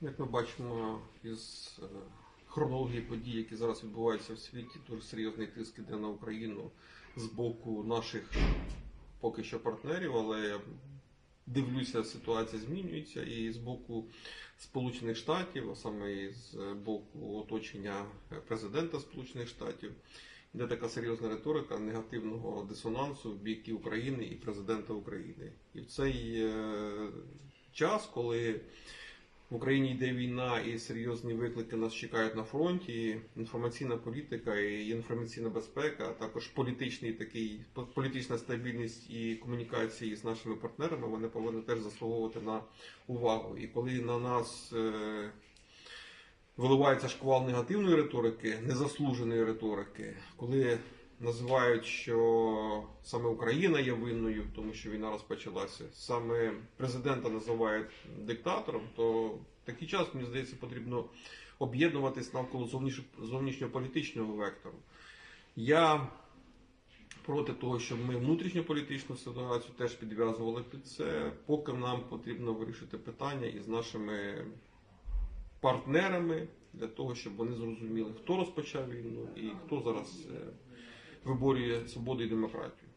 Як ми бачимо із е, хронології подій, які зараз відбуваються в світі, дуже серйозний тиск іде на Україну з боку наших поки що партнерів, але дивлюся, ситуація змінюється і з боку Сполучених Штатів, а саме і з боку оточення президента Сполучених Штатів. Йде така серйозна риторика негативного дисонансу в бік і України і президента України. І в цей е, час, коли в Україні йде війна і серйозні виклики нас чекають на фронті. Інформаційна політика і інформаційна безпека, а також політичний такий політична стабільність і комунікації з нашими партнерами, вони повинні теж заслуговувати на увагу. І коли на нас е, виливається шквал негативної риторики, незаслуженої риторики, коли називають, що саме Україна є винною, тому що війна розпочалася, саме президента називають диктатором, то в такий час, мені здається, потрібно об'єднуватись навколо зовнішньополітичного вектору. Я проти того, щоб ми внутрішньополітичну ситуацію теж підв'язували під це, поки нам потрібно вирішити питання із нашими партнерами для того, щоб вони зрозуміли, хто розпочав війну і хто зараз е, виборює свободу і демократію.